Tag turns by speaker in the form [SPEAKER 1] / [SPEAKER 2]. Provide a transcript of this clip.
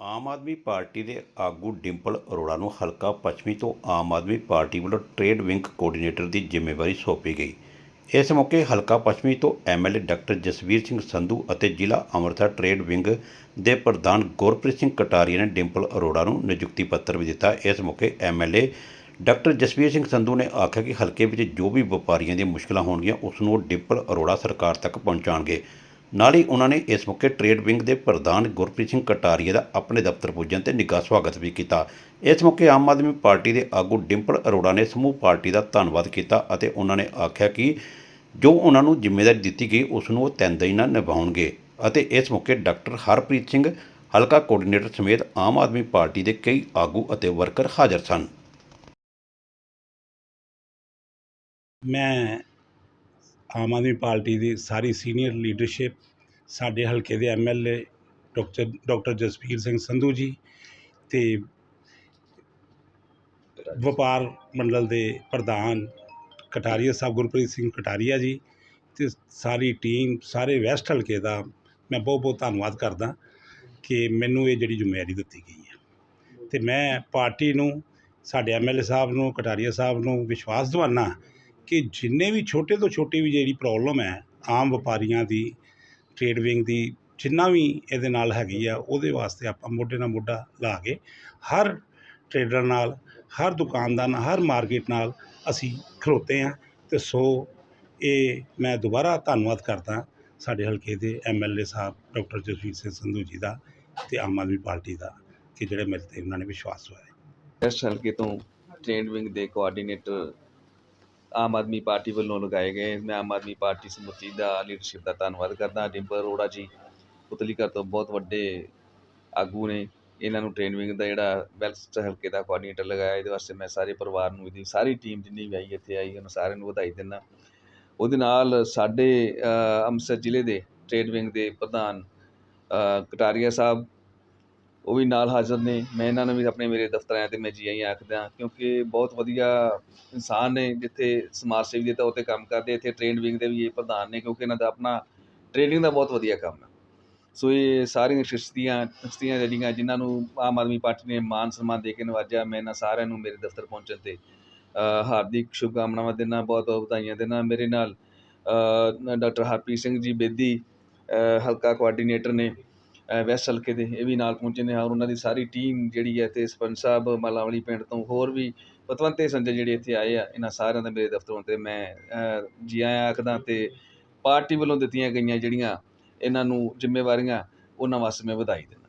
[SPEAKER 1] ਆਮ Aadmi party ਦੇ ਆਗੂ ਡਿੰਪਲ ਅਰੋੜਾ ਨੂੰ ਹਲਕਾ ਪੱਛਮੀ ਤੋਂ ਆਮ ਆਦਮੀ ਪਾਰਟੀ ਵੱਲੋਂ ਟ੍ਰੇਡ ਵਿੰਗ ਕੋਆਰਡੀਨੇਟਰ ਦੀ ਜ਼ਿੰਮੇਵਾਰੀ ਸੌਂਪੀ ਗਈ। ਇਸ ਮੌਕੇ ਹਲਕਾ ਪੱਛਮੀ ਤੋਂ ਐਮਐਲਏ ਡਾਕਟਰ ਜਸਵੀਰ ਸਿੰਘ ਸੰਧੂ ਅਤੇ ਜ਼ਿਲ੍ਹਾ ਅੰਮ੍ਰਿਤਸਰ ਟ੍ਰੇਡ ਵਿੰਗ ਦੇ ਪ੍ਰਧਾਨ ਗੁਰਪ੍ਰੀਤ ਸਿੰਘ ਕਟਾਰੀਆ ਨੇ ਡਿੰਪਲ ਅਰੋੜਾ ਨੂੰ ਨਿਯੁਕਤੀ ਪੱਤਰ ਵੀ ਦਿੱਤਾ। ਇਸ ਮੌਕੇ ਐਮਐਲਏ ਡਾਕਟਰ ਜਸਵੀਰ ਸਿੰਘ ਸੰਧੂ ਨੇ ਆਖਿਆ ਕਿ ਹਲਕੇ ਵਿੱਚ ਜੋ ਵੀ ਵਪਾਰੀਆਂ ਦੀਆਂ ਮੁਸ਼ਕਲਾਂ ਹੋਣਗੀਆਂ, ਉਸ ਨੂੰ ਡਿੰਪਲ ਅਰੋੜਾ ਸਰਕਾਰ ਤੱਕ ਪਹੁੰਚਾਉਣਗੇ। ਨਾਲ ਹੀ ਉਹਨਾਂ ਨੇ ਇਸ ਮੌਕੇ ਟ੍ਰੇਡ ਵਿੰਗ ਦੇ ਪ੍ਰਧਾਨ ਗੁਰਪ੍ਰੀਤ ਸਿੰਘ ਕਟਾਰੀਆ ਦਾ ਆਪਣੇ ਦਫ਼ਤਰ ਪੁੱਜਣ ਤੇ ਨਿੱਘਾ ਸਵਾਗਤ ਵੀ ਕੀਤਾ। ਇਸ ਮੌਕੇ ਆਮ ਆਦਮੀ ਪਾਰਟੀ ਦੇ ਆਗੂ ਡਿੰਪਲ ਅਰੋੜਾ ਨੇ ਸਮੂਹ ਪਾਰਟੀ ਦਾ ਧੰਨਵਾਦ ਕੀਤਾ ਅਤੇ ਉਹਨਾਂ ਨੇ ਆਖਿਆ ਕਿ ਜੋ ਉਹਨਾਂ ਨੂੰ ਜ਼ਿੰਮੇਵਾਰੀ ਦਿੱਤੀ ਗਈ, ਉਸ ਨੂੰ ਉਹ ਤਨਦੇਹੀ ਨਾਲ ਨਿਭਾਉਣਗੇ ਅਤੇ ਇਸ ਮੌਕੇ ਡਾਕਟਰ ਹਰਪ੍ਰੀਤ ਸਿੰਘ ਹਲਕਾ ਕੋਆਰਡੀਨੇਟਰ ਸਮੇਤ ਆਮ ਆਦਮੀ ਪਾਰਟੀ ਦੇ ਕਈ ਆਗੂ ਅਤੇ ਵਰਕਰ ਹਾਜ਼ਰ ਸਨ।
[SPEAKER 2] ਮੈਂ ਆਮ ਆਦਮੀ ਪਾਰਟੀ ਦੀ ਸਾਰੀ ਸੀਨੀਅਰ ਲੀਡਰਸ਼ਿਪ, ਸਾਡੇ ਹਲਕੇ ਦੇ MLA doctor doctor Jasvir Singh Sandhu ji ਤੇ ਵਪਾਰ ਮੰਡਲ ਦੇ ਪ੍ਰਧਾਨ ਕਟਾਰੀਆ ਸਾਹਿਬ, ਗੁਰਪ੍ਰੀਤ ਸਿੰਘ ਕਟਾਰੀਆ ਜੀ ਤੇ ਸਾਰੀ ਟੀਮ, ਸਾਰੇ ਵੈਸਟ ਹਲਕੇ ਦਾ ਮੈਂ ਬਹੁਤ ਬਹੁਤ ਧੰਨਵਾਦ ਕਰਦਾ ਕਿ ਮੈਨੂੰ ਇਹ ਜਿਹੜੀ ਜ਼ਿੰਮੇਵਾਰੀ ਦਿੱਤੀ ਗਈ ਹੈ। ਤੇ ਮੈਂ ਪਾਰਟੀ ਨੂੰ, ਸਾਡੇ ਐਮਐਲਏ ਸਾਹਿਬ ਨੂੰ, ਕਟਾਰੀਆ ਸਾਹਿਬ ਨੂੰ ਵਿਸ਼ਵਾਸ ਦਿਵਾਨਾ ਕਿ ਜਿੰਨੇ ਵੀ ਛੋਟੇ ਤੋਂ ਛੋਟੀ ਵੀ ਜਿਹੜੀ ਪ੍ਰੋਬਲਮ ਹੈ, ਆਮ ਵਪਾਰੀਆਂ ਦੀ ਟ੍ਰੇਡ ਵਿੰਗ ਦੀ, ਜਿੰਨਾ ਵੀ ਇਹਦੇ ਨਾਲ ਹੈਗੀ ਆ, ਉਹਦੇ ਵਾਸਤੇ ਆਪਾਂ ਮੋਢੇ ਨਾਲ ਮੋਢਾ ਲਾ ਕੇ ਹਰ ਟ੍ਰੇਡਰ ਨਾਲ, ਹਰ ਦੁਕਾਨਦਾਰ ਨਾਲ, ਹਰ ਮਾਰਕੀਟ ਨਾਲ ਅਸੀਂ ਖਲੋਤੇ ਹਾਂ ਤੇ ਸੋ ਇਹ ਮੈਂ ਦੁਬਾਰਾ ਧੰਨਵਾਦ ਕਰਦਾ ਸਾਡੇ ਹਲਕੇ ਦੇ ਐਮਐਲਏ ਸਾਹਿਬ, ਡਾਕਟਰ ਜਸਵੀਰ ਸਿੰਘ ਸੰਧੂ ਜੀ ਦਾ ਤੇ ਆਮ ਆਦਮੀ ਪਾਰਟੀ ਦਾ ਕਿ ਜਿਹੜੇ ਮੇਰੇ ਤੇ ਉਹਨਾਂ ਨੇ ਵਿਸ਼ਵਾਸ ਹੋਇਆ
[SPEAKER 3] ਇਸ ਹਲਕੇ ਤੋਂ ਟ੍ਰੇਨ ਵਿੰਗ ਦੇ ਕੋਆਰਡੀਨੇਟਰ ਆਮ ਆਦਮੀ ਪਾਰਟੀ ਵੱਲੋਂ ਲਗਾਏ ਗਏ। ਮੈਂ ਆਮ ਆਦਮੀ ਪਾਰਟੀ ਸਮੁੱਚੀ ਦਾ ਲੀਡਰਸ਼ਿਪ ਦਾ ਧੰਨਵਾਦ ਕਰਦਾ। ਡਿੰਪਲ ਅਰੋੜਾ ਜੀ ਪੁਤਲੀਕਰ ਤੋਂ ਬਹੁਤ ਵੱਡੇ ਆਗੂ ਨੇ। ਇਹਨਾਂ ਨੂੰ ਟ੍ਰੇਨ ਵਿੰਗ ਦਾ ਜਿਹੜਾ ਵੈਲਸਟ ਹਲਕੇ ਦਾ ਕੋਆਰਡੀਨੇਟਰ ਲਗਾਇਆ। ਇਹਦੇ ਵਾਸਤੇ ਮੈਂ ਸਾਰੇ ਪਰਿਵਾਰ ਨੂੰ ਇਹਦੀ ਸਾਰੀ ਟੀਮ ਜਿੰਨੀ ਵੀ ਆਈ ਇੱਥੇ ਆਈ, ਉਹਨਾਂ ਸਾਰਿਆਂ ਨੂੰ ਵਧਾਈ ਦਿੰਦਾ। ਉਹਦੇ ਨਾਲ ਸਾਡੇ ਅੰਮ੍ਰਿਤਸਰ ਜ਼ਿਲ੍ਹੇ ਦੇ ਟ੍ਰੇਡ ਵਿੰਗ ਦੇ ਪ੍ਰਧਾਨ ਕਟਾਰੀਆ ਸਾਹਿਬ ਉਹ ਵੀ ਨਾਲ ਹਾਜ਼ਰ ਨੇ। ਮੈਂ ਇਹਨਾਂ ਨੂੰ ਵੀ ਆਪਣੇ ਮੇਰੇ ਦਫ਼ਤਰ ਆਇਆ ਤੇ ਮੈਂ ਜੀ ਆਈ ਆਖਦਾ ਕਿਉਂਕਿ ਬਹੁਤ ਵਧੀਆ ਇਨਸਾਨ ਨੇ, ਜਿੱਥੇ ਸਮਾਜ ਸੇਵੀ ਦੇ ਤੌਰ ਤੇ ਕੰਮ ਕਰਦੇ, ਇੱਥੇ ਟ੍ਰੇਨ ਵਿੰਗ ਦੇ ਵੀ ਇਹ ਪ੍ਰਧਾਨ ਨੇ, ਕਿਉਂਕਿ ਇਹਨਾਂ ਦਾ ਆਪਣਾ ਟ੍ਰੇਨਿੰਗ ਦਾ ਬਹੁਤ ਵਧੀਆ ਕੰਮ ਹੈ। ਸੋ ਇਹ ਸਾਰੀਆਂ ਸ਼ਖਸੀਆਂ ਸ਼ਖਸੀਆਂ ਜਿਹੜੀਆਂ ਜਿਨ੍ਹਾਂ ਨੂੰ ਆਮ ਆਦਮੀ ਪਾਰਟੀ ਨੇ ਮਾਨ ਸਨਮਾਨ ਦੇ ਕੇ ਨਵਾਜਿਆ, ਮੈਂ ਇਹਨਾਂ ਸਾਰਿਆਂ ਨੂੰ ਮੇਰੇ ਦਫ਼ਤਰ ਪਹੁੰਚਣ ਤੇ ਹਾਰਦਿਕ ਸ਼ੁਭਕਾਮਨਾਵਾਂ ਦਿੰਦਾ ਬਹੁਤ ਬਹੁਤ ਵਧਾਈਆਂ ਦਿੰਦਾ ਮੇਰੇ ਨਾਲ ਡਾਕਟਰ ਹਰਪ੍ਰੀਤ ਸਿੰਘ ਜੀ ਬੇਦੀ ਹਲਕਾ ਕੋਆਰਡੀਨੇਟਰ ਨੇ। ਅ, ਵੈਸਟ ਹਲਕੇ ਦੇ ਇਹ ਵੀ ਨਾਲ ਪਹੁੰਚੇ ਨੇ ਔਰ ਉਹਨਾਂ ਦੀ ਸਾਰੀ ਟੀਮ ਜਿਹੜੀ ਹੈ ਤੇ ਸਰਪੰਚ ਸਾਹਿਬ ਮਾਲਾਵਲੀ ਪਿੰਡ ਤੋਂ ਹੋਰ ਵੀ ਪਤਵੰਤੇ ਸੰਜੇ ਜਿਹੜੇ ਇੱਥੇ ਆਏ ਆ ਇਹਨਾਂ ਸਾਰਿਆਂ ਦਾ ਮੇਰੇ ਦਫ਼ਤਰੋਂ ਤੇ ਮੈਂ ਜੀ ਆਇਆਂ ਆਖਦਾ ਅਤੇ ਪਾਰਟੀ ਵੱਲੋਂ ਦਿੱਤੀਆਂ ਗਈਆਂ ਜਿਹੜੀਆਂ ਇਹਨਾਂ ਨੂੰ ਜ਼ਿੰਮੇਵਾਰੀਆਂ ਉਹਨਾਂ ਵਾਸਤੇ ਮੈਂ ਵਧਾਈ ਦਿੰਦਾ।